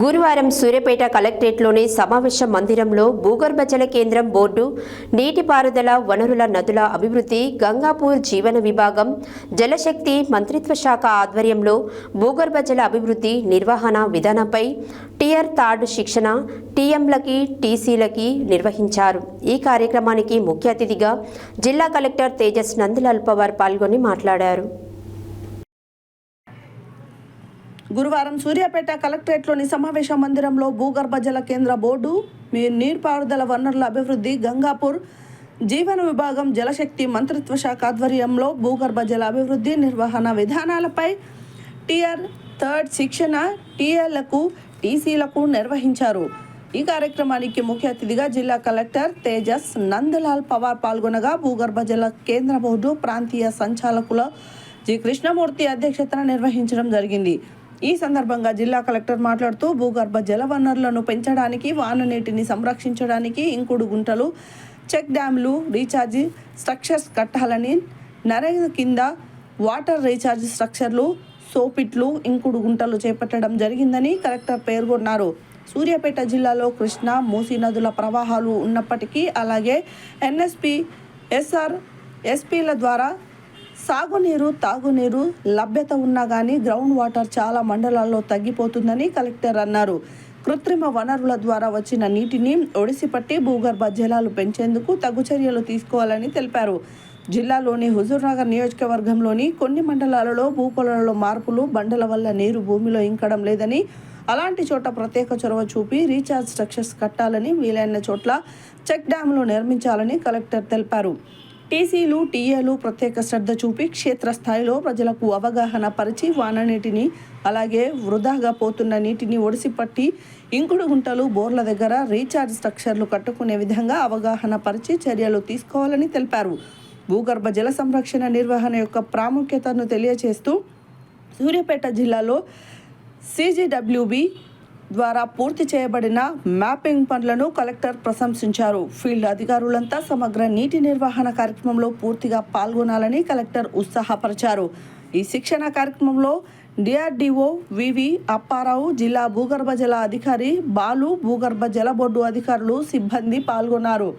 గురువారం సూర్యాపేట కలెక్టరేట్లోని సమావేశ మందిరంలో భూగర్భ జల కేంద్రం బోర్డు నీటిపారుదల వనరుల నదుల అభివృద్ధి గంగాపూర్ జీవన విభాగం జలశక్తి మంత్రిత్వ శాఖ ఆధ్వర్యంలో భూగర్భ జల అభివృద్ధి నిర్వహణ విధానంపై టియర్ థర్డ్ శిక్షణ టీఎంలకి టీసీలకి నిర్వహించారు. ఈ కార్యక్రమానికి ముఖ్య అతిథిగా జిల్లా కలెక్టర్ తేజస్ నందలాల్ పవార్ పాల్గొని మాట్లాడారు. గురువారం సూర్యాపేట కలెక్టరేట్లోని సమావేశ మందిరంలో భూగర్భ జల కేంద్ర బోర్డు మీ నీటిపారుదల వనరుల అభివృద్ధి గంగాపూర్ జీవన విభాగం జలశక్తి మంత్రిత్వ శాఖ ఆధ్వర్యంలో భూగర్భ జల అభివృద్ధి నిర్వహణ విధానాలపై టిఆర్ థర్డ్ శిక్షణ టీఎల్లకు టీసీలకు నిర్వహించారు. ఈ కార్యక్రమానికి ముఖ్య అతిథిగా జిల్లా కలెక్టర్ తేజస్ నందలాల్ పవార్ పాల్గొనగా భూగర్భ జల కేంద్ర బోర్డు ప్రాంతీయ సంచాలకుల జి. కృష్ణమూర్తి అధ్యక్షతన నిర్వహించడం జరిగింది. ఈ సందర్భంగా జిల్లా కలెక్టర్ మాట్లాడుతూ భూగర్భ జల వనరులను పెంచడానికి వాన నీటిని సంరక్షించడానికి ఇంకుడు గుంటలు చెక్ డ్యామ్లు రీఛార్జి స్ట్రక్చర్స్ కట్టాలని నరే కింద వాటర్ రీఛార్జ్ స్ట్రక్చర్లు సోపిట్లు ఇంకుడు గుంటలు చేపట్టడం జరిగిందని కలెక్టర్ పేర్కొన్నారు. సూర్యాపేట జిల్లాలో కృష్ణ మూసీ నదుల ప్రవాహాలు ఉన్నప్పటికీ అలాగే ఎన్ఎస్పి ఎస్ఆర్ ఎస్పీల ద్వారా సాగునీరు తాగునీరు లభ్యత ఉన్నా కానీ గ్రౌండ్ వాటర్ చాలా మండలాల్లో తగ్గిపోతుందని కలెక్టర్ అన్నారు. కృత్రిమ వనరుల ద్వారా వచ్చిన నీటిని ఒడిసిపట్టి భూగర్భ జలాలు పెంచేందుకు తగు చర్యలు తీసుకోవాలని తెలిపారు. జిల్లాలోని హుజూర్నగర్ నియోజకవర్గంలోని కొన్ని మండలాలలో భూకొలలో మార్పులు బండల వల్ల నీరు భూమిలో ఇంకడం లేదని అలాంటి చోట ప్రత్యేక చొరవ చూపి రీఛార్జ్ స్ట్రక్చర్స్ కట్టాలని వీలైన చోట్ల చెక్ డ్యాంలు నిర్మించాలని కలెక్టర్ తెలిపారు. టీసీలు టీఏలు ప్రత్యేక శ్రద్ధ చూపి క్షేత్రస్థాయిలో ప్రజలకు అవగాహన పరిచి వాన నీటిని అలాగే వృధాగా పోతున్న నీటిని ఒడిసిపట్టి ఇంకుడు గుంటలు బోర్ల దగ్గర రీఛార్జ్ స్ట్రక్చర్లు కట్టుకునే విధంగా అవగాహన పరిచి చర్యలు తీసుకోవాలని తెలిపారు. భూగర్భ జల సంరక్షణ నిర్వహణ యొక్క ప్రాముఖ్యతను తెలియజేస్తూ సూర్యాపేట జిల్లాలో సీజీడబ్ల్యూబీ ద్వారా పూర్తి చేయబడిన మ్యాపింగ్ పనులను కలెక్టర్ ప్రశంసించారు. ఫీల్డ్ అధికారులంతా సమగ్ర నీటి నిర్వహణ కార్యక్రమంలో పూర్తిగా పాల్గొనాలని కలెక్టర్ ఉత్సాహపరిచారు. ఈ శిక్షణ కార్యక్రమంలో డిఆర్డిఓ వివి అప్పారావు జిల్లా భూగర్భ జల అధికారి బాలు భూగర్భ జల బోర్డు అధికారులు సిబ్బంది పాల్గొన్నారు.